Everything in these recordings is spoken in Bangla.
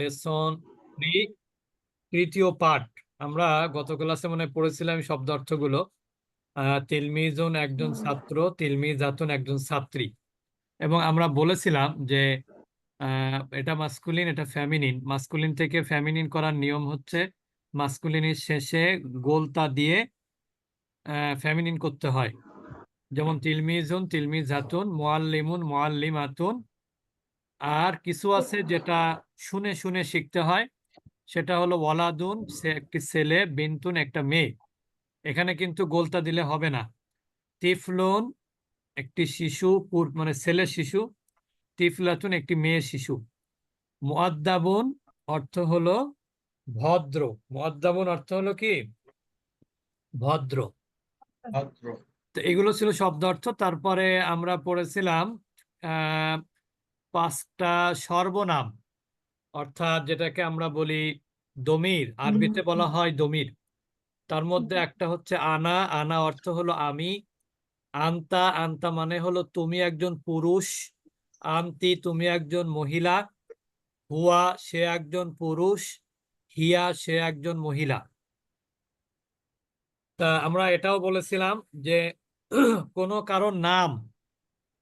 লেসন থ্রি তৃতীয় পার্ট আমরা গত ক্লাসে মনে হয় পড়েছিলাম শব্দ অর্থগুলো। আহ তিলমিজুন একজন ছাত্র তিলমিজাতুন একজন ছাত্রী। এবং আমরা বলেছিলাম যে এটা মাস্কুলিন এটা ফ্যামিনিন মাস্কুলিন থেকে ফ্যামিনিন করার নিয়ম হচ্ছে মাস্কুলিনের শেষে গোলতা দিয়ে ফ্যামিনিন করতে হয়। যেমন তিলমিজুন তিলমিজাতুন মোয়াল্লিমুন মোয়াল্লিমাতুন আর কিছু আছে যেটা শুনে শুনে শিখতে হয়। সেটা হলো ওয়ালাদুন সে একটি ছেলে বিন্তুন একটা মেয়ে। এখানে কিন্তু গোলতা দিলে হবে না। তিফলুন একটি শিশু মানে ছেলে শিশু তিফলাতুন একটি মেয়ে শিশু। মুআদ্দাবুন অর্থ হলো ভদ্র। মুআদ্দাবুন অর্থ হলো কি? ভদ্র। ভদ্র। তো এগুলো ছিল শব্দ অর্থ তারপরে আমরা পড়েছিলাম আহ পাঁচটা সর্বনাম। অর্থাৎ যেটাকে আমরা বলি দমির আরবিতে বলা হয় দমির। তার মধ্যে একটা হচ্ছে আনা আনা অর্থ হলো আমি আন্তা আন্তা মানে হলো তুমি একজন পুরুষ আন্তি তুমি একজন মহিলা হুয়া সে একজন পুরুষ হিয়া সে একজন মহিলা। তা আমরা এটাও বলেছিলাম যে কোনো কারও নাম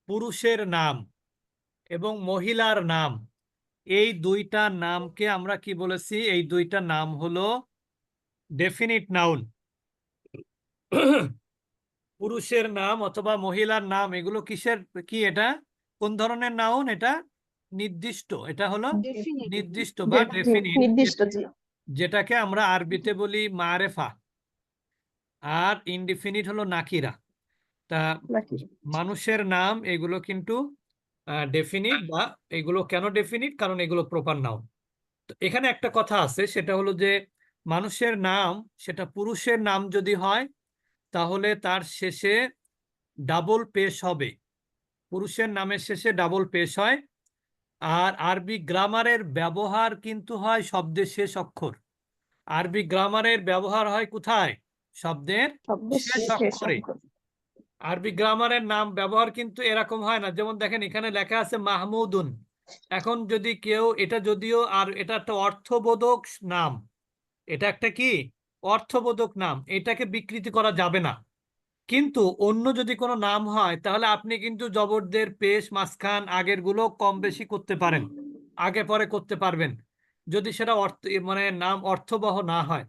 পুরুষের নাম এবং মহিলার নাম এই দুইটা নামকে আমরা কি বলেছি? এই দুইটা নাম হলো ডেফিনিট নাউন পুরুষের নাম অথবা মহিলার নাম এগুলো কিসের কি এটা? কোন ধরনের নাউন এটা? নির্দিষ্ট এটা হলো নির্দিষ্ট বা ডেফিনিট নির্দিষ্ট যেটাকে আমরা আরবিতে বলি মারেফা। আর ইনডিফিনিট হলো নাকিরা। তা মানুষের নাম এগুলো কিন্তু ডেফিনিট বা এগুলো কেন ডেফিনিট কারণ এগুলো প্রপার নাউন তো এখানে একটা কথা আছে সেটা হলো যে মানুষের নাম সেটা পুরুষের নাম যদি হয় তাহলে তার শেষে ডাবল পেশ হবে। পুরুষের নামের শেষে ডাবল পেশ হয়। আর আরবি গ্রামারের ব্যবহার কিন্তু হয় শব্দের শেষ অক্ষর। আরবি গ্রামারের ব্যবহার হয় কোথায়? শব্দের শেষ অক্ষরে। আরবি গ্রামারের নাম ব্যবহার কিন্তু এরকম হয় না। যেমন দেখেন, এখানে লেখা আছে মাহমুদুন। এখন যদি কেউ, এটা যদিও আর এটা একটা অর্থবোধক নাম। এটা একটা কি? অর্থবোধক নাম। এটাকে বিকৃতি করা যাবে না। কিন্তু অন্য যদি কোনো নাম হয়, তাহলে আপনি কিন্তু জবরদের পেশ, মাঝখান আগেরগুলো কম বেশি করতে পারেন। আগে পরে করতে পারবেন। যদি সেটা অর্থ মানে নাম অর্থবহ না হয়।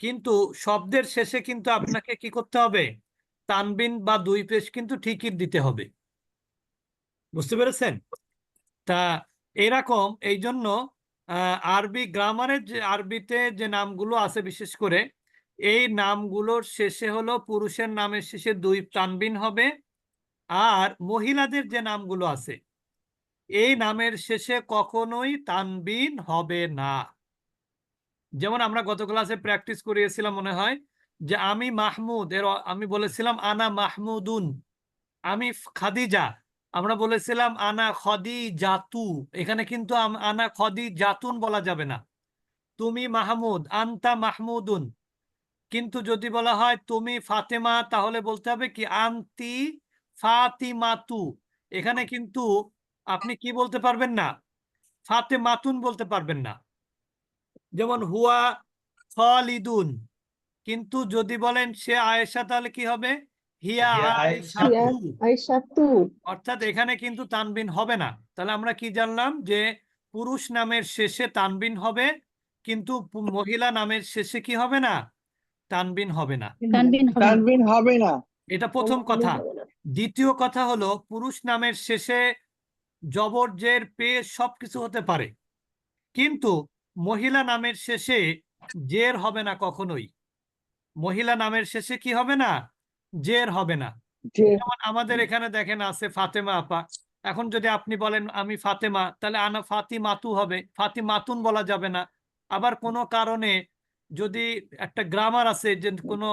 কিন্তু শব্দের শেষে কিন্তু আপনাকে কি করতে হবে? তানবিন বা দুই পেশ কিন্তু ঠিকই দিতে হবে। বুঝতে পেরেছেন? তা এরকম এই জন্য আরবি গ্রামারের যে, আরবিতে যে নামগুলো আছে বিশেষ করে, এই নামগুলোর শেষে হলো পুরুষের নামের শেষে দুই তানবিন হবে, আর মহিলাদের যে নামগুলো আছে, এই নামের শেষে কখনোই তানবিন হবে না। যেমন আমরা গত ক্লাসে প্র্যাকটিস করিয়েছিলাম মনে হয় যে আমি মাহমুদ, এর আমি বলেছিলাম, আনা মাহমুদুন। আমি খাদিজা। আমরা বলেছিলাম, আনা খদি জাতু এখানে কিন্তু আনা খদি জাতুন বলা যাবে না। তুমি মাহমুদ, আন্তা মাহমুদুন। কিন্তু যদি বলা হয়, তুমি ফাতেমা তাহলে বলতে হবে কি, আন্তি ফাতিমাতু। এখানে কিন্তু আপনি কি বলতে পারবেন না? ফাতেমাতুন বলতে পারবেন না। যেমন, হুয়া খালিদুন। কিন্তু যদি বলেন সে আয়েশা তাহলে কি হবে? হিয়া আয়েশাতু আয়েশা তু। অর্থাৎ এখানে কিন্তু তানবিন হবে না। তাহলে আমরা কি জানলাম যে পুরুষ নামের শেষে তানবিন হবে কিন্তু মহিলা নামের শেষে কি হবে না? তানবিন হবে না। তানবিন হবে না। তানবিন হবে না। এটা প্রথম কথা। দ্বিতীয় কথা হলো পুরুষ নামের শেষে জবর জের পেশ সবকিছু হতে পারে। কিন্তু মহিলা নামের শেষে জের হবে না কখনোই। মহিলা নামের শেষে কি হবে না? জের হবে না। যেমন আমাদের এখানে দেখেন আছে ফাতেমা আপা। এখন যদি আপনি বলেন আমি ফাতেমা তাহলে আনা ফাতিমাতু হবে। ফাতিমাতুন বলা যাবে না। আবার কোনো কারণে যদি একটা গ্রামার আছে যে কোনো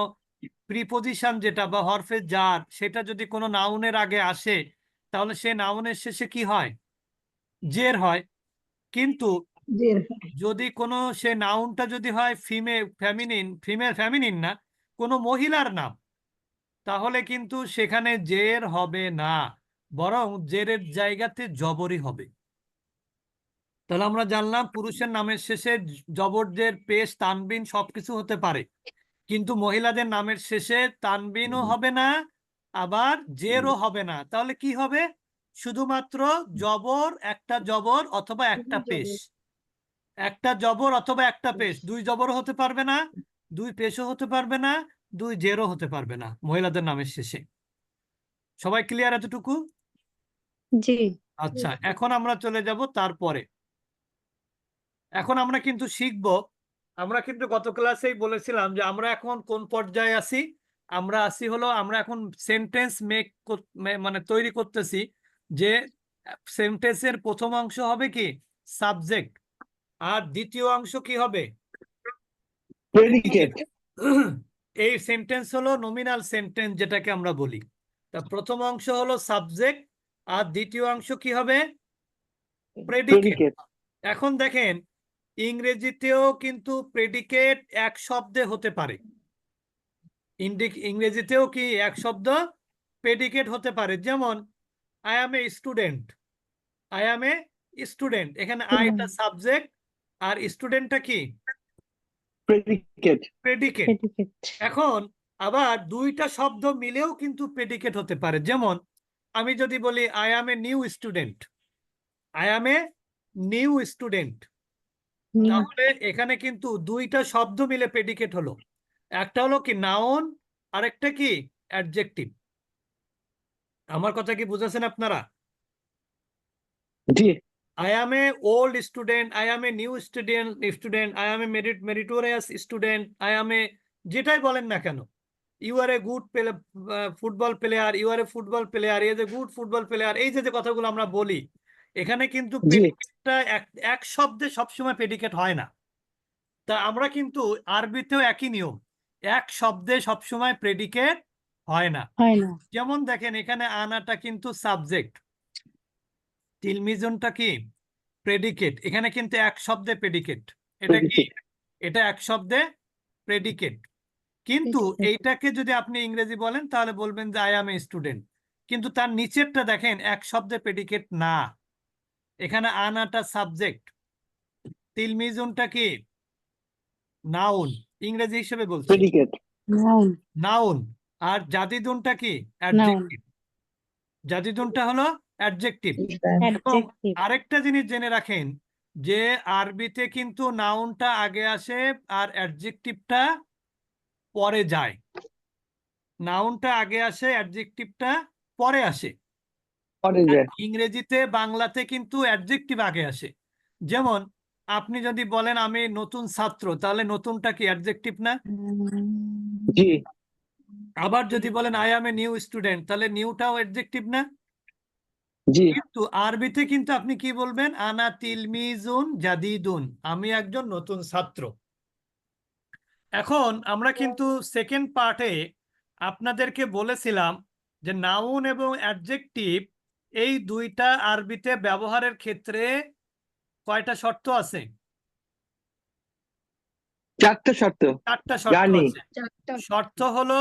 প্রিপোজিশন যেটা বা হরফে জার সেটা যদি কোনো নাউনের আগে আসে তাহলে সে নাউনের শেষে কি হয়? জের হয়। কিন্তু যদি কোনো সে নাউনটা যদি হয় ফিমে ফ্যামিনিন ফিমেল ফ্যামিনিন না কোনো মহিলার নাম তাহলে কিন্তু সেখানে জের হবে না বরং জেরের জায়গাতে জবরই হবে। তাহলে আমরা জানলাম পুরুষের নামের শেষে জবরদের পেশ তানবিন সবকিছু হতে পারে। কিন্তু মহিলাদের নামের শেষে তানবিনও হবে না আবার জেরও হবে না। তাহলে কি হবে? শুধুমাত্র জবর একটা জবর অথবা একটা পেশ। একটা জবর অথবা একটা পেশ। দুই জবর হতে পারবে না দুই পেশও হতে পারবে না দুই জেরও হতে পারবে না মহিলাদের নামের শেষে। সবাই ক্লিয়ার এতটুকু? জি। আচ্ছা এখন আমরা চলে যাব তারপরে। এখন আমরা কিন্তু শিখব আমরা কিন্তু গত ক্লাসেই বলেছিলাম যে আমরা এখন কোন পর্যায়ে আছি? আমরা আছি হলো আমরা এখন সেন্টেন্স মেক মানে তৈরি করতেছি যে সেন্টেন্সের প্রথম অংশ হবে কি? সাবজেক্ট আর দ্বিতীয় অংশ কি হবে? প্রেডিকেট এই সেন্টেন্স হলো নমিনাল সেন্টেন্স যেটাকে আমরা বলি। তা প্রথম অংশ হলো সাবজেক্ট আর দ্বিতীয় অংশ কি হবে? প্রেডিকেট এখন দেখেন ইংরেজিতেও কিন্তু প্রেডিকেট এক শব্দে হতে পারে। ইংরেজিতেও কি এক শব্দ প্রেডিকেট হতে পারে? যেমন I am a student I am a student এখানে আই আইটা সাবজেক্ট আর স্টুডেন্টটা কি? প্রেডিকেট এখন আবার দুইটা শব্দ মিলেও কিন্তু প্রেডিকেট হতে পারে। যেমন আমি যদি বলি I am a new student I am a new student তাহলে এখানে কিন্তু দুইটা শব্দ মিলে প্রেডিকেট হলো। একটা হলো কি নাউন আর একটা কি অ্যাডজেক্টিভ আমার কথা কি বুঝেছেন আপনারা? জি। I am a old student, I am a new student, student, I am a merit meritorious student, I am a যেটাই বলেন না কেন you are a good football player you are a football player is a good football player এই যে যে কথাগুলো আমরা বলি এখানে কিন্তু এক শব্দে সবসময় প্রেডিকেট হয় না। তা আমরা কিন্তু আরবিতেও একই নিয়ম এক শব্দে সবসময় প্রেডিকেট হয় না। যেমন দেখেন এখানে আনাটা কিন্তু সাবজেক্ট তিলমিজনটা কি? প্রেডিকেট এখানে কিন্তু এক শব্দে প্রেডিকেট এটা কি? এটা এক শব্দে প্রেডিকেট কিন্তু. এইটাকে যদি আপনি ইংরেজি বলেন তাহলে বলবেন যে আই এম এ স্টুডেন্ট কিন্তু তার নিচেরটা দেখেন এক শব্দে প্রেডিকেট না। এখানে আনাটা সাবজেক্ট তিলমিজনটা কি? নাউন ইংরেজি হিসেবে বলছি। প্রেডিকেট নাউন নাউন আর জাদিদুনটা কি? অ্যাডজেক্টিভ জাদিদুনটা হলো অ্যাডজেক্টিভ আরেকটা জিনিস জেনে রাখেন যে আরবিতে কিন্তু নাউনটা আগে আসে আর অ্যাডজেক্টিভটা পরে যায়। নাউনটা আগে আসে অ্যাডজেক্টিভটা পরে আসে। ইংরেজিতে বাংলাতে কিন্তু অ্যাডজেক্টিভ আগে আসে। যেমন আপনি যদি বলেন আমি নতুন ছাত্র তাহলে নতুনটা কি অ্যাডজেক্টিভ না? জি। আবার যদি বলেন I am a new student তাহলে নিউটাও অ্যাডজেক্টিভ না? জি। কিন্তু আরবিতে কিন্তু আপনি কি বলবেন? আনা তিলমিজুন জাদিদুন। আমি একজন নতুন ছাত্র। এখন আমরা কিন্তু সেকেন্ড পার্টে আপনাদেরকে বলেছিলাম যে নাউন এবং অ্যাডজেক্টিভ এই দুইটা আরবিতে ব্যবহারের ক্ষেত্রে কয়টা শর্ত আছে? চারটে শর্ত। চারটা শর্ত গানি। শর্ত হলো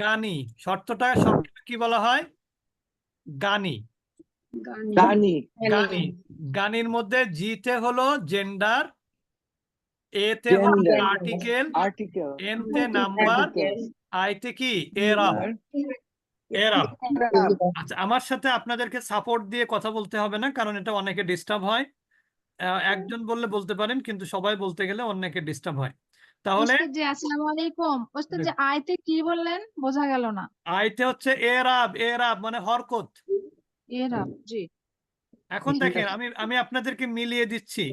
গানি। শর্তটা শর্তটা কি বলা হয়? গানি। গানি। গানি। গানির মধ্যে জিতে হলো জেন্ডার এতে হলো. আর্টিকেল আর্টিকেল এনতে নাম্বার আইতে কি? এরাব এরাব আচ্ছা আমার সাথে আপনাদেরকে সাপোর্ট দিয়ে কথা বলতে হবে না কারণ এটা অনেকে ডিস্টার্ব হয়। আহ, একজন বললে বলতে পারেন কিন্তু সবাই বলতে গেলে অনেকে ডিস্টার্ব হয়। তাহলে ওস্তাদ জি আসসালামু আলাইকুম। ওস্তাদ জি আয়তে কি বললেন? বোঝা গেল না। আইতে হচ্ছে এরাব এরাব মানে হরকত। এরা জি। এখন দেখেন আমি আমি আপনাদেরকে মিলিয়ে দিচ্ছি।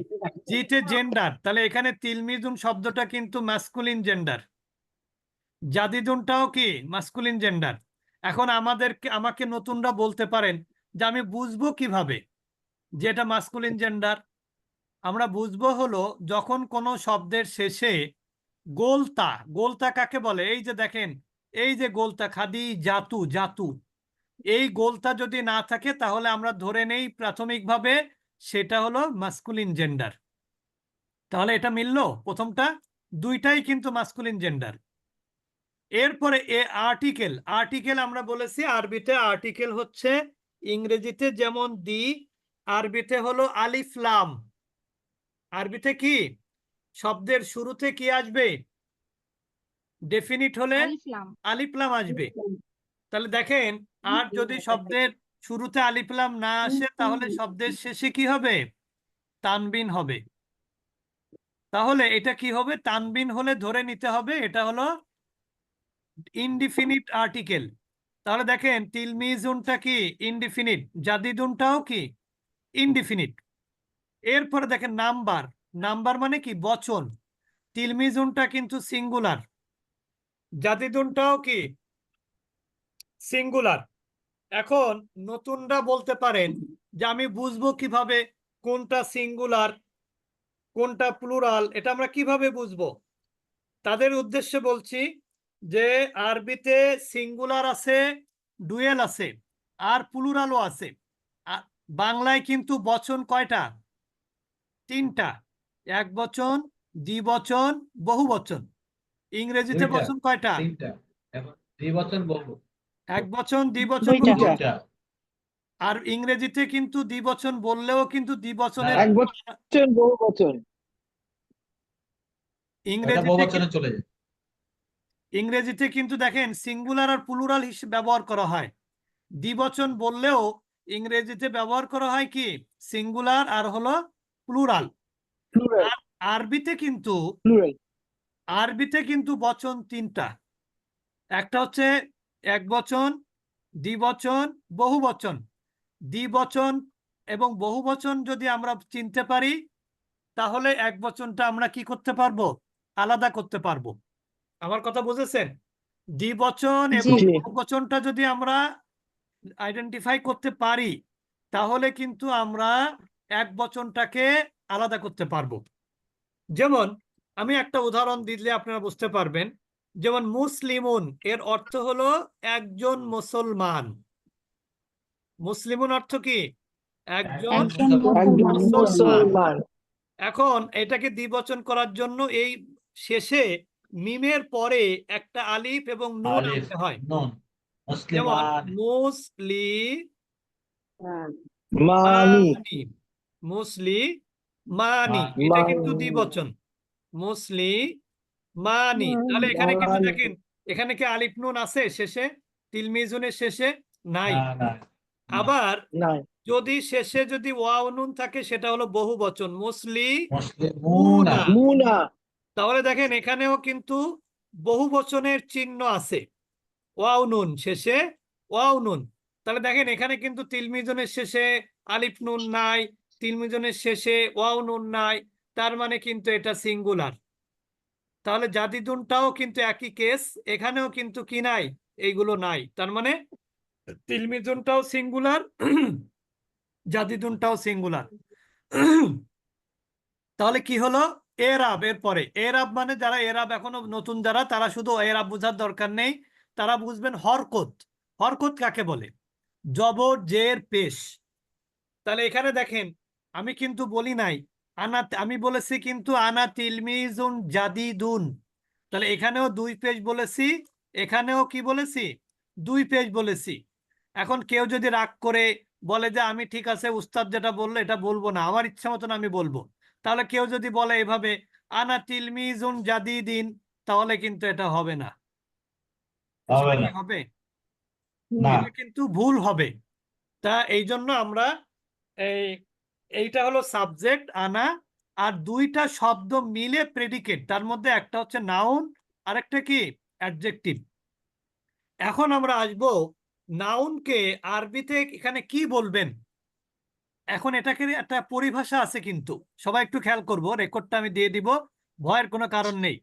জিতে জেন্ডার তাহলে এখানে তিলমিজুন শব্দটা কিন্তু মাস্কুলিন জেন্ডার। জাদিদুনটাও কি মাস্কুলিন জেন্ডার? এখন আমাদেরকে আমাকে নতুনরা বলতে পারেন যে আমি বুঝব কীভাবে যে এটা মাস্কুলিন জেন্ডার। আমরা বুঝব হলো যখন কোনো শব্দের শেষে গোলতা গোলতা কাকে বলে? এই যে দেখেন এই যে গোলতা খাদি জাতু জাতু। এই গোলটা যদি না থাকে তাহলে আমরা ধরে নেই প্রাথমিকভাবে সেটা হলো মাস্কুলিন জেন্ডার তাহলে এটা মিললো প্রথমটা? দুইটাই কিন্তু মাস্কুলিন জেন্ডার এরপরে এ আর্টিকেল আর্টিকেল আমরা বলেছি আরবিতে আর্টিকেল হচ্ছে ইংরেজিতে যেমন দি আরবিতে হলো আলিফলাম আরবিতে কি? শব্দের শুরুতে কি আসবে? ডেফিনিট হলে আলিফলাম আসবে। তাহলে দেখেন আর যদি শব্দের শুরুতে আলিফলাম না আসে তাহলে শব্দের শেষে কি হবে? তানবিন হবে। তাহলে এটা কি হবে? তানবিন হলে ধরে নিতে হবে এটা হলো ইনডিফিনিট আর্টিকেল তাহলে দেখেন তিলমিজুনটা কি? ইনডিফিনিট জাদিদুনটাও কি? ইনডিফিনিট এরপরে দেখেন নাম্বার। নাম্বার মানে কি? বচন। তিলমিজুনটা কিন্তু সিঙ্গুলার জাদিদুনটাও কি? সিঙ্গুলার এখন নতুনরা বলতে পারেন যে আমি বুঝব কীভাবে কোনটা সিঙ্গুলার কোনটা প্লুরাল এটা আমরা কীভাবে বুঝব? তাদের উদ্দেশ্যে বলছি যে আরবিতে সিঙ্গুলার আছে ডুয়েল আছে আর প্লুরালও আছে। বাংলায় কিন্তু বচন কয়টা? তিনটা। এক বচন দ্বিবচন বহু বচন। ইংরেজিতে বচন কয়টা? দ্বিবচন বহু। এক বচন দ্বিবচন। আর ইংরেজিতে কিন্তু দ্বিবচন বললেও কিন্তু দ্বিবচনের হ্যাঁ। এক বচন বহু বচন। ইংরেজিতে কিন্তু- চলে যায়। ইংরেজিতে কিন্তু দেখেন সিঙ্গুলার আর প্লুরাল হিসেবে ব্যবহার করা হয়। দ্বিবচন বললেও ইংরেজিতে ব্যবহার করা হয় কি? সিঙ্গুলার আর হলো প্লুরাল প্লুরাল আরবিতে কিন্তু আরবিতে কিন্তু বচন তিনটা। একটা হচ্ছে এক বচন দ্বিবচন বহু বচন। দ্বিবচন এবং বহু বচন যদি আমরা চিনতে পারি তাহলে এক বচনটা আমরা কি করতে পারব? আলাদা করতে পারব। আমার কথা বুঝেছেন? দ্বিবচন এবং জি। বহু বচনটা যদি আমরা আইডেন্টিফাই করতে পারি তাহলে কিন্তু আমরা এক বচনটাকে আলাদা করতে পারব। যেমন আমি একটা উদাহরণ দিলে আপনারা বুঝতে পারবেন। যেমন মুসলিমুন এর অর্থ হলো একজন মুসলমান। মুসলিমুন অর্থ কি? একজন মুসলমান। এখন এটাকে দ্বিবচন করার জন্য এই শেষে মিমের পরে একটা আলিফ এবং নুন আনতে হয়। যেমন মুসলিমান। মুসলি মানি মুসলি। এটা কিন্তু দ্বিবচন। মুসলি মানি। তাহলে এখানে কিন্তু দেখেন এখানে কি আলিফ নুন আছে শেষে? তিলমিজুনের শেষে? নাই। আবার যদি শেষে যদি ওয়াও নুন থাকে সেটা হলো বহু বচন মুসলি তাহলে দেখেন এখানেও কিন্তু বহু বচনের চিহ্ন আছে। ওয়াও নুন শেষে ওয়াও নুন। তাহলে দেখেন এখানে কিন্তু তিলমিজনের শেষে আলিফ নুন নাই তিলমিজনের শেষে ওয়াও নুন নাই তার মানে কিন্তু এটা সিঙ্গুলার। তাহলে জাদিদুনটাও কিন্তু একই কেস এখানেও কিন্তু কি নাই? এইগুলো নাই। তার মানে তিলমিজুনটাও সিঙ্গুলার জাদিদুনটাও সিঙ্গুলার তাহলে কি হলো? এরাব এর পরে এরাব মানে যারা এরাব এখনও নতুন যারা, তারা শুধু এরাব বোঝার দরকার নেই। তারা বুঝবেন হরকত। হরকত কাকে বলে? জবর, জের, পেশ। তাহলে এখানে দেখেন, আমি কিন্তু বলি নাই আনা আমি বলেছি কিন্তু আনা তিলমিজুন জাদিদুন। তাহলে এখানেও দুই পেজ বলেছি এখানেও কি বলেছি? দুই পেজ বলেছি। এখন কেউ যদি রাগ করে বলে যে আমি ঠিক আছে উস্তাদ যেটা বলল এটা বলব না আমার ইচ্ছা মতন আমি বলব। তাহলে কেউ যদি বলে এভাবে আনা তিলমিজুন জাদিদিন তাহলে কিন্তু এটা হবে না। হবে কিন্তু ভুল হবে। তা এই জন্য আমরা এই এইটা হলো সাবজেক্ট, আনা, আর দুইটা শব্দ মিলে প্রেডিকেট তার মধ্যে একটা হচ্ছে নাউন আর একটা কি? অ্যাডজেক্টিভ এখন আমরা আসব নাউনকে আরবিতে এখানে কি বলবেন? এখন এটাকে একটা পরিভাষা আছে কিন্তু। সবাই একটু খেয়াল করব রেকর্ডটা আমি দিয়ে দিব, ভয়ের কোনো কারণ নেই।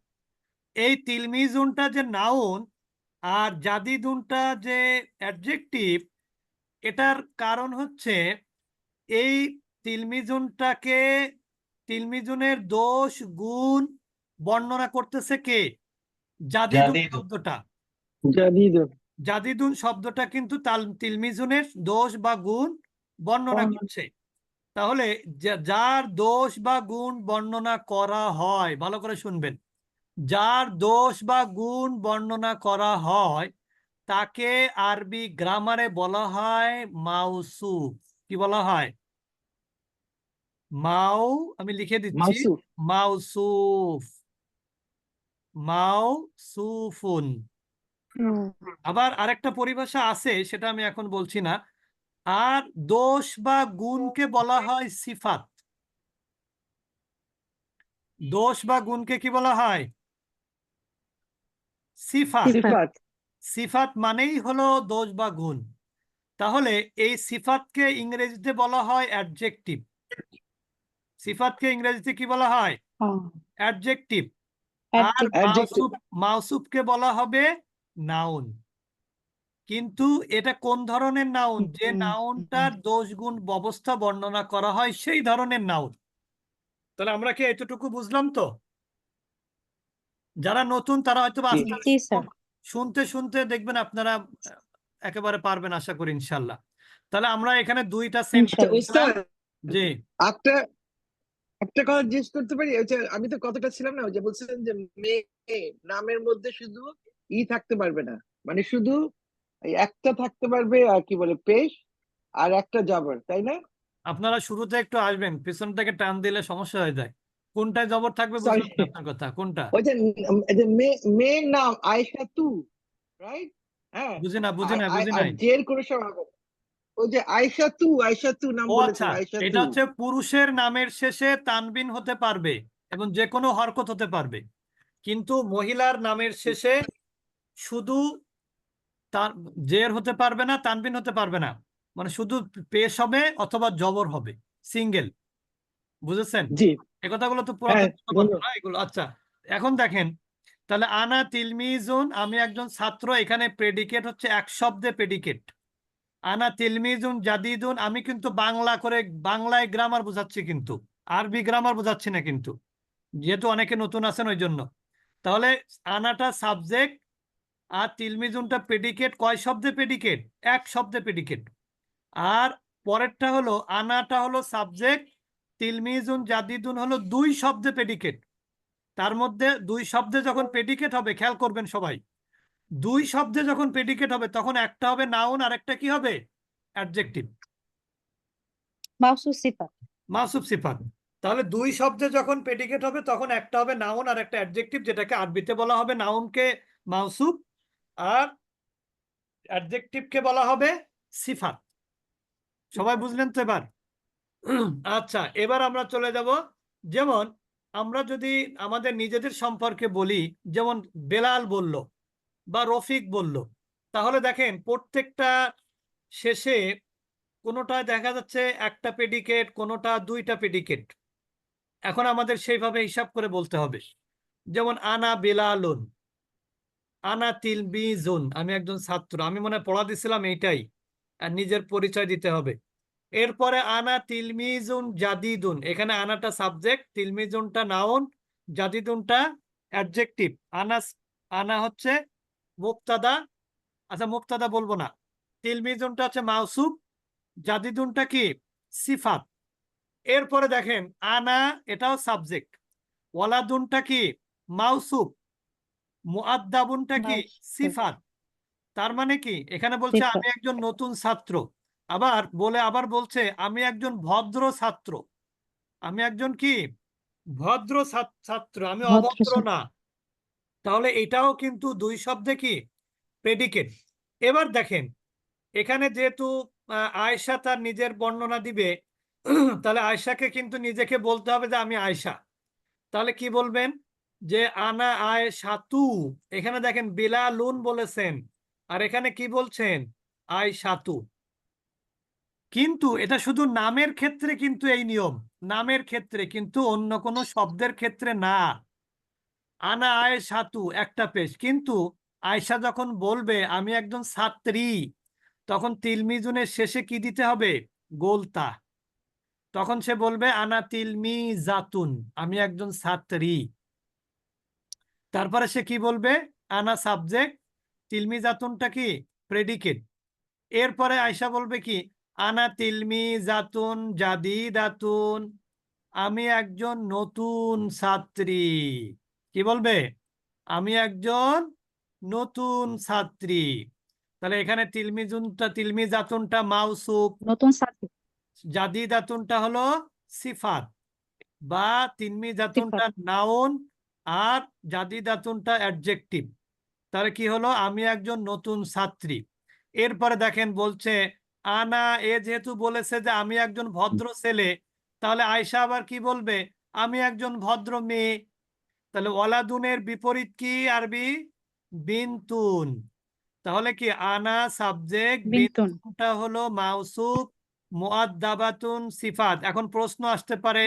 এই তিলমিজুনটা যে নাউন আর জাদিদুনটা যে অ্যাডজেক্টিভ এটার কারণ হচ্ছে এই তিলমিজুনটাকে তিলমিজুনের দোষ গুণ বর্ণনা করতেছে কে? জাদিদুন। শব্দটা। জাদিদুন। জাদিদুন শব্দটা কিন্তু তাল তিলমিজুনের দোষ বা গুণ বর্ণনা বর্ণনা। করছে। তাহলে যার দোষ বা গুণ বর্ণনা করা হয় ভালো করে শুনবেন। যার দোষ বা গুণ বর্ণনা করা হয় তাকে আরবি গ্রামারে বলা হয় মাউসুফ। কি বলা হয়? মাও আমি লিখে দিচ্ছি মাউসুফ মাউসুফ। মাউসুফুন। আবার আরেকটা পরিভাষা আছে সেটা আমি এখন বলছি না। আর দোষ বা গুণকে বলা হয় সিফাত। দোষ বা গুণকে কি বলা হয়? সিফাত। সিফাত। সিফাত। সিফাত মানেই হলো দোষ বা গুণ। তাহলে এই সিফাতকে ইংরেজিতে বলা হয় অ্যাডজেক্টিভ। সিফাতকে ইংরেজিতে কি বলা হয়? অ্যাডজেক্টিভ আর. মাউসুফ মাউসুফকে বলা হবে নাউন কিন্তু এটা কোন ধরনের নাউন যে নাউনটার দোষ গুণ অবস্থা বর্ণনা করা হয় সেই ধরনের নাউন তাহলে আমরা কি এতটুকু বুঝলাম তো? যারা নতুন তারা হয়তো শুনতে শুনতে দেখবেন আপনারা একেবারে পারবেন আশা করি ইনশাল্লাহ। তাহলে আমরা এখানে দুইটা সেন্টেন্স জি। একটা কথা জিজ্ঞেস করতে পারি? ওই যে আমি তো কথাটা ছিলাম না ওই যে বলছিলেন যে মেয়ে নামের মধ্যে শুধু ই থাকতে পারবে না। মানে শুধু একটা থাকতে পারবে আর কি বলে পেশ আর একটা জবর তাই না? আপনারা শুরুতে একটু আসবেন পিছন থেকে টান দিলে সমস্যা হয়ে যায়। কোনটায় জবর থাকবে. আপনার কথা কোনটা? ওই যে মেয়ের নাম আয়েশা তু রাইট হ্যাঁ। বুঝি না বুঝি না বুঝি নাই। জের কোনো সময় হবে না। ওই যে আয়েশা তু আয়েশা তু নাম আচ্ছা এটা হচ্ছে পুরুষের নামের শেষে তানবিন হতে পারবে এবং যে কোনো হরকত হতে পারবে। কিন্তু মহিলার নামের শেষে শুধু তার জের হতে পারবে না তানবিন হতে পারবে না। মানে শুধু পেশ হবে অথবা জবর হবে সিঙ্গেল। বুঝেছেন? এ কথাগুলো তো হ্যাঁ, এগুলো আচ্ছা। এখন দেখেন তাহলে আনা তিলমিজুন আমি একজন ছাত্র এখানে প্রেডিকেট হচ্ছে এক শব্দে প্রেডিকেট আনা তিলমিজুন, জাদিদুন, আমি কিন্তু বাংলা করে, বাংলায় গ্রামার বোঝাচ্ছি কিন্তু। আরবি গ্রামার বোঝাচ্ছি না কিন্তু। যেহেতু অনেকে নতুন আছেন ওই জন্য তাহলে আনাটা সাবজেক্ট আর তিলমিজুনটা প্রেডিকেট কয় শব্দে প্রেডিকেট এক শব্দে প্রেডিকেট আর পরেরটা হলো, আনাটা হলো সাবজেক্ট তিলমিজুন, জাদিদুন হলো দুই শব্দে পেডিকেট তার মধ্যে দুই শব্দে যখন পেডিকেট হবে, খেয়াল করবেন সবাই। দুই শব্দে যখন প্রেডিকেট হবে তখন একটা হবে নাউন আর একটা কি হবে? অ্যাডজেক্টিভ মাউসুফ সিফাত। মাসুব সিফাত। তাহলে দুই শব্দে যখন প্রেডিকেট হবে তখন একটা হবে নাউন আর একটা অ্যাডজেক্টিভ যেটাকে আরবিতে বলা হবে নাউনকে মাউসুব আর অ্যাডজেক্টিভকে বলা হবে সিফাত। সবাই বুঝলেন তো এবার? আচ্ছা এবার আমরা চলে যাব। যেমন আমরা যদি আমাদের নিজেদের সম্পর্কে বলি যেমন বেলাল বলল বা রফিক বলল। তাহলে দেখেন, প্রত্যেকটা শেষে কোনোটায় দেখা যাচ্ছে একটা পেডিকেট কোনোটা দুইটা পেডিকেট এখন আমাদের সেইভাবে হিসাব করে বলতে হবে। যেমন, আনা বেলালুন, আনা তিলমিজুন, আমি একজন ছাত্র, আমি মনে পড়া দিছিলাম এইটাই, আর নিজের পরিচয় দিতে হবে। এরপরে আনা তিলমিজুন জাদিদুন, এখানে আনাটা সাবজেক্ট তিলমিজুনটা নাউন জাদিদুনটা অ্যাডজেক্টিভ আনা আনা হচ্ছে মুক্তাদা আচ্ছা মুক্তাদা বলব না। তিলমিজুনটা হচ্ছে মাউসুফ জাদিদুনটা কি? সিফাত। এরপরে দেখেন আনা এটাও সাবজেক্ট ওয়ালাদুনটা কি? মাউসুফ মুআদ্দাবুনটা কি। সিফাত। তার মানে কি? এখানে বলছে আমি একজন নতুন ছাত্র। আবার বলে আবার বলছে আমি একজন ভদ্র ছাত্র। আমি একজন কি? ভদ্র ছাত্র। আমি অভদ্র না। তাহলে এটাও কিন্তু দুই শব্দে কি? প্রেডিকেট এবার দেখেন, এখানে যেহেতু আয়েশা তার নিজের বর্ণনা দিবে, তাহলে আয়েশাকে কিন্তু নিজেকে বলতে হবে যে আমি আয়েশা। তাহলে কি বলবেন? যে আনা আয় সাতু এখানে দেখেন, বিলালুন বলেছেন। আর এখানে কি বলছেন? আয় সাতু কিন্তু এটা শুধু নামের ক্ষেত্রে কিন্তু এই নিয়ম। নামের ক্ষেত্রে, কিন্তু অন্য কোনো শব্দের ক্ষেত্রে না। আনা আয়েশা তু একটা পেশ। কিন্তু আয়েশা যখন বলবে, আমি একজন ছাত্রী, তখন তিলমিজুনের শেষে কি দিতে হবে? গোলতা। তখন সে বলবে, আনা তিলমি জাতুন আমি একজন ছাত্রী। তারপরে সে কি বলবে? আনা সাবজেক্ট তিলমি জাতুনটা কি? প্রেডিকেট। এরপরে আয়সা বলবে কি? আনা তিলমি জাতুন জাদি দাতুন আমি একজন নতুন ছাত্রী। কি বলবে? আমি একজন নতুন ছাত্রী। তাহলে এখানে তিলমিজুনটা তিলমি জাতুনটা মাউসুফ। নতুন ছাত্র। জাদি দাতুনটা হলো সিফাত বা তিনমি জাতুনটা নাউন আর জাদি দাতুনটা অ্যাডজেক্টিভ। তাহলে কি হলো? আমি একজন নতুন ছাত্রী। এরপরে দেখেন বলছে আনা এ যেহেতু বলেছে যে আমি একজন ভদ্র ছেলে তাহলে আয়সা আবার কি বলবে? আমি একজন ভদ্র মেয়ে। তাহলে ওয়ালাদুনের বিপরীত কি আরবি? বিনতুন। তাহলে কি আনা সাবজেক্ট? বিনতুনটা হলো মাউসুফ মুআদ্দাবাতুন সিফাত। এখন প্রশ্ন আসতে পারে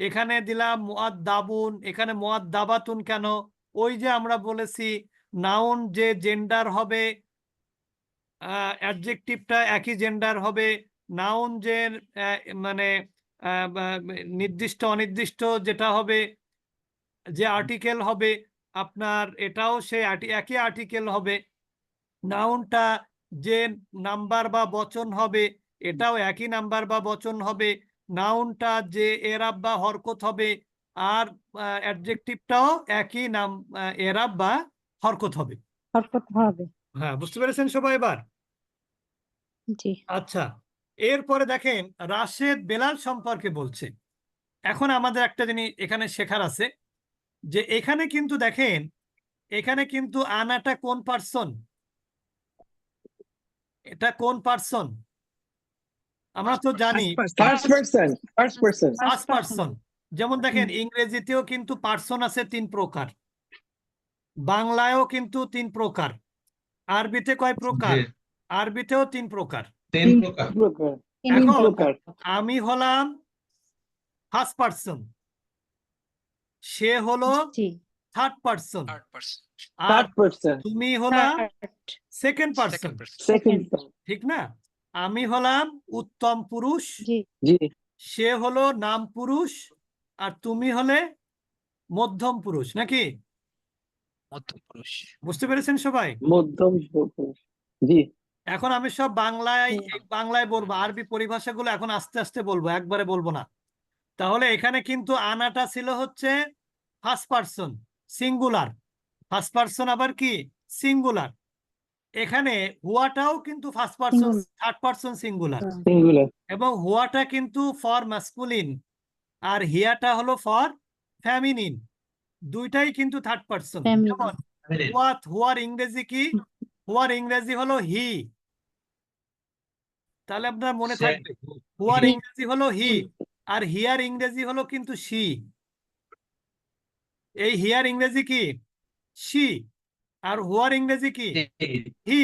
এখানে দিলাম মুআদ্দাবুন এখানে মুআদ্দাবাতুন কেন? ওই যে আমরা বলেছি নাউন যে জেন্ডার হবে অ্যাডজেক্টিভটা একই জেন্ডার হবে নাউন যে মানে আহ, নির্দিষ্ট অনির্দিষ্ট যেটা হবে যে আর্টিকেল হবে আপনার এটাও সেই arti- একই আর্টিকেল হবে। নাউনটা যে নাম্বার বা বচন হবে এটাও একই নাম্বার বা বচন হবে। নাউনটা যে এরাব বা হরকত হবে আর অ্যাডজেক্টিভটাও একই নাম এরাব বা হরকত হবে। হরকত হবে। হ্যাঁ বুঝতে পেরেছেন সবাই এবার? জি। আচ্ছা এরপরে দেখেন রাশেদ বেলাল সম্পর্কে বলছে। এখন আমাদের একটা জিনিস এখানে শেখার আছে। যে এখানে কিন্তু দেখেন এখানে কিন্তু আনাটা কোন পার্সন এটা কোন পার্সন আমরা তো জানি। Person first person first person যেমন দেখেন ইংরেজিতেও কিন্তু পার্সন আছে তিন প্রকার। বাংলায়ও কিন্তু তিন প্রকার। আরবিতে কয় প্রকার? আরবিতেও তিন প্রকার। তিন প্রকার। প্রকার। তিন এখন প্রকার। আমি হলাম ফার্স্ট পার্সন সে হলো থার্ড পার্সন আর থার্ড পার্সন তুমি হলা সেকেন্ড পার্সন সেকেন্ড ঠিক না? আমি হলাম উত্তম পুরুষ জি। জি। সে হলো নাম পুরুষ আর তুমি হলে মধ্যম পুরুষ নাকি? মধ্যম পুরুষ। বুঝতে পেরেছেন সবাই? মধ্যম পুরুষ। জি। এখন আমি সব বাংলায় বাংলায় বলব আরবি পরিভাষাগুলো এখন আস্তে আস্তে বলব একবারে বলব না। তাহলে এখানে কিন্তু আনাটা ছিল হচ্ছে first person singular first person আবার কি? সিঙ্গুলার এখানে হুয়াটাও কিন্তু first person third person singular singular এবং হুয়াটা কিন্তু ফর ম্যাসকুলিন আর হিয়াটা হলো ফর ফ্যামিনিন দুইটাই কিন্তু থার্ড পার্সন. যেমন. হুয়া হুয়ার ইংরেজি কি? হুয়ার ইংরেজি হলো হি তাহলে আপনার মনে থাকবে। হুয়ার ইংরেজি হলো হি আর হিয়ার ইংরেজি হলো কিন্তু সি এই হিয়ার ইংরেজি কি? সি আর হুয়ার ইংরেজি কি? হি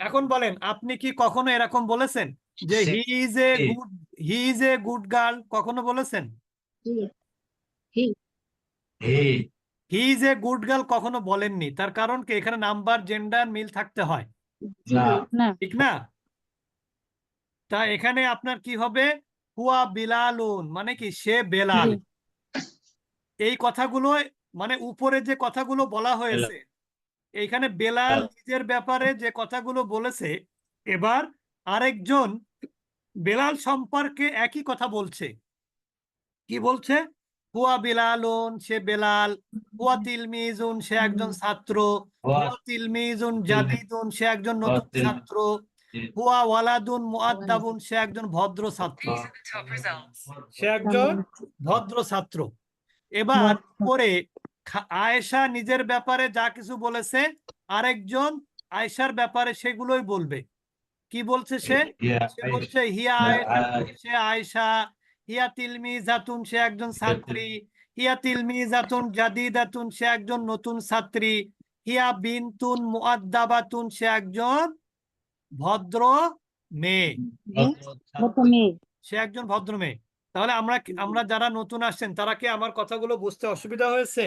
এখন বলেন আপনি কি কখনো এরকম বলেছেন? যে he is a good he is a good girl কখনো বলেছেন? He, he is a good girl কখনো বলেননি। তার কারণ কি? এখানে নাম্বার জেন্ডার মিল থাকতে হয়। ঠিক না? তা এখানে আপনার কি হবে? হুয়া বিলালুন মানে কি? সে বেলাল। এই কথাগুলো মানে উপরে যে কথাগুলো বলা হয়েছে এইখানে বেলাল বেলাল। নিজের ব্যাপারে যে কথাগুলো বলেছে এবার আরেকজন বেলাল সম্পর্কে একই কথা বলছে। কি বলছে? হুয়া বিলালুন সে বেলাল। হুয়া তিলমিজুন সে একজন ছাত্র। হুয়া হুয়া তিলমিজুন জাদিদুন সে একজন নতুন ছাত্র। হুয়া ওয়ালাদুন মুআদ্দাবুন সে একজন ভদ্র ছাত্র। সে একজন ভদ্র ছাত্র। এবার পরে আয়েশা নিজের ব্যাপারে যা কিছু বলেছে আরেকজন আয়েশার ব্যাপারে সেগুলোই বলবে। কি বলছে সে? সে বলছে হিয়া হিয়া আয়েশা। সে আয়েশা হিয়া তিলমিজাতুন সে একজন ছাত্রী হিয়া তিলমি তিলমিজাতুন জাদিদাতুন সে একজন নতুন ছাত্রী হিয়া বিনতুন মুআদ্দাবাতুন সে একজন ভদ্র মেয়ে। সে একজন ভদ্র মেয়ে। তাহলে আমরা আমরা যারা নতুন আসছেন তারা কি আমার কথাগুলো বুঝতে অসুবিধা হয়েছে?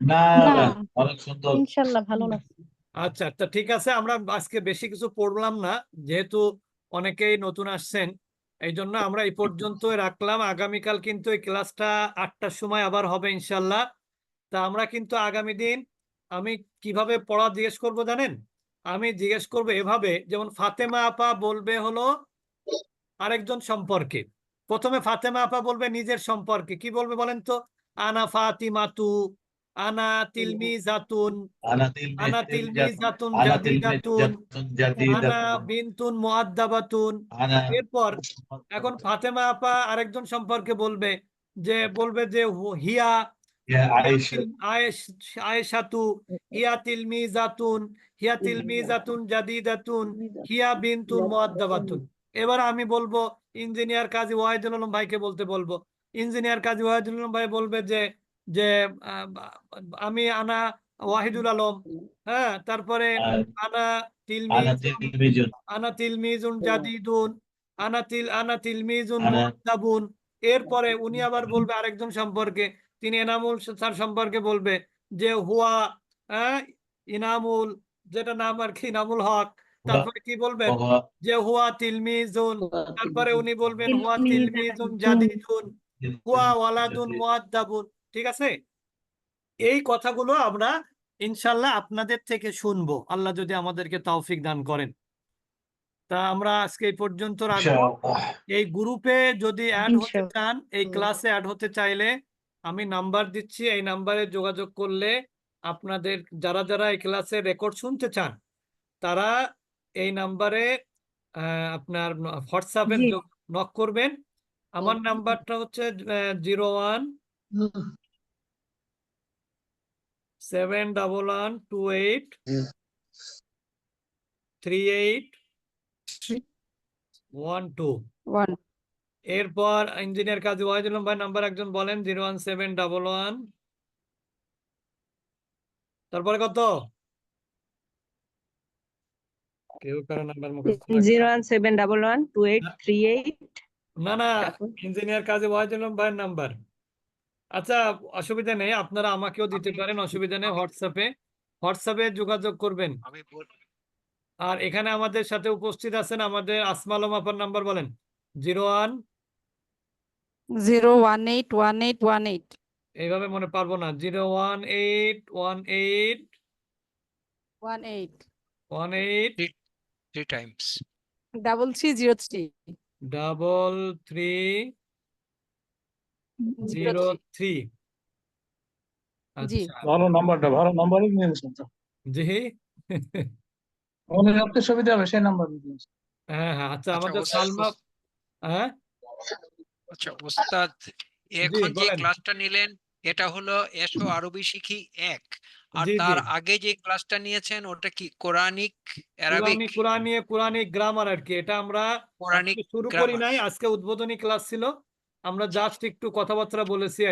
না না। না, অনেক সুন্দর। ইনশাল্লাহ ভালো লাগছে আচ্ছা তা ঠিক আছে আমরা আজকে বেশি কিছু পড়লাম না যেহেতু অনেকেই নতুন আসছেন এই জন্য আমরা এই পর্যন্তই রাখলাম। আগামীকাল কিন্তু এই ক্লাসটা আটটার সময় আবার হবে ইনশাল্লাহ। তা আমরা কিন্তু আগামী দিন আমি কীভাবে পড়া জিজ্ঞেস করব জানেন? আমি জিজ্ঞেস করব এভাবে যেমন ফাতেমা আপা বলবে হলো আরেকজন সম্পর্কে। প্রথমে ফাতেমা আপা বলবে নিজের সম্পর্কে। কি বলবে বলেন তো? আনা ফাতিমাতু আনা তিলমি জাতুন আনা তিল তিলমি জাতুন আনা জাদিদাতুন আনা বিনতুন মুআদ্দাবাতুন। এরপর এখন ফাতেমা আপা আরেকজন সম্পর্কে বলবে যে বলবে যে হিয়া আয়েশা। আয়েশ আয়েশাতু হিয়া তিলমি জাতুন হিয়া তিলমি জাতুন জাদিদাতুন হিয়া বিনতুন মুআদ্দাবাতুন। এবার আমি বলব ইঞ্জিনিয়ার কাজী ওয়াহিদুল আলম ভাইকে বলতে বলব। ইঞ্জিনিয়ার কাজী ওয়াহিদুল আলম ভাই বলবে যে যে আমি আনা ওয়াহিদুল আলম হ্যাঁ তারপরে আনা তিলমি আনা তিল মিজুন আনা তিলমিজুন জাদিদুন আনা তিল আনা তিলমিজুন মুআদ্দাবুন। এরপরে উনি আবার বলবে আরেকজন সম্পর্কে তিনি এনামুল স্যার সম্পর্কে বলবে যে হুয়া হ্যাঁ ইনামুল যেটা নাম আর কি নামুল হক। তারপরে কি বলবেন? যে হুয়া তিলমিজুন তারপরে উনি বলবেন হুয়া। তিলমিজুন জাদিদুন হুয়া ওয়ালাদুন মুআদ্দাবুন ঠিক আছে? এই কথাগুলো আমরা ইনশাল্লাহ আপনাদের থেকে শুনব। আল্লাহ যদি আমাদেরকে তৌফিক দান করেন। তা আমরা আজকে এই পর্যন্ত রাখব। এই গ্রুপে যদি অ্যাড হতে চান এই ক্লাসে অ্যাড হতে চাইলে আমি নাম্বার দিচ্ছি। এই নাম্বারে যোগাযোগ করলে আপনাদের যারা যারা এই ক্লাসে রেকর্ড শুনতে চান তারা এই নাম্বারে আপনার হোয়াটসঅ্যাপে নক করবেন। আমার নাম্বারটা হচ্ছে zero one seven double one two eight three eight one two এরপর ইঞ্জিনিয়ার কাজী ওয়াহিদুল ভাই নাম্বার একজন বলেন zero one seven double one তারপরে কত? কেউ কারও নাম্বার মুখস্থ জিরো না। One seven double one two eight three eight না। না ইঞ্জিনিয়ার কাজী ওয়াহিদুল আলম ভাইয়ের নাম্বার। আচ্ছা অসুবিধা নেই আপনারা আমাকেও দিতে পারেন অসুবিধা নেই হোয়াটসঅ্যাপে। হোয়াটসঅ্যাপে যোগাযোগ করবেন। আর এখানে আমাদের সাথে উপস্থিত আছেন আমাদের আসমা আলম আপার নাম্বার বলেন। Zero one zero one eight one eight one eight এইভাবে মনে পারব না। Zero one eight one eight. One eight. One eight. Three times double three zero three. Double three zero three. আচ্ছা। ভালো নাম্বারটা ভালো নাম্বারই নিয়ে নিয়েছেন তো। জি। মনে রাখতে সুবিধা হবে সেই নাম্বার হ্যাঁ হ্যাঁ আচ্ছা আচ্ছা, আমাদের সালমা হ্যাঁ? আচ্ছা ওস্তাদ এখন যে ক্লাসটা নিলেন এটা হলো এসো আরবি শিখি এক। আর। তার আগে যে ক্লাসটা নিয়েছেন ওটা কি কোরআনিক অ্যারাবিক? কোরআনিক কোরআনি কোরআনিক গ্রামার আর কি। এটা আমরা কোরআনিক শুরু করি নাই আজকে উদ্বোধনী ক্লাস ছিল। আমরা জাস্ট একটু কথাবার্তা বলেছি আর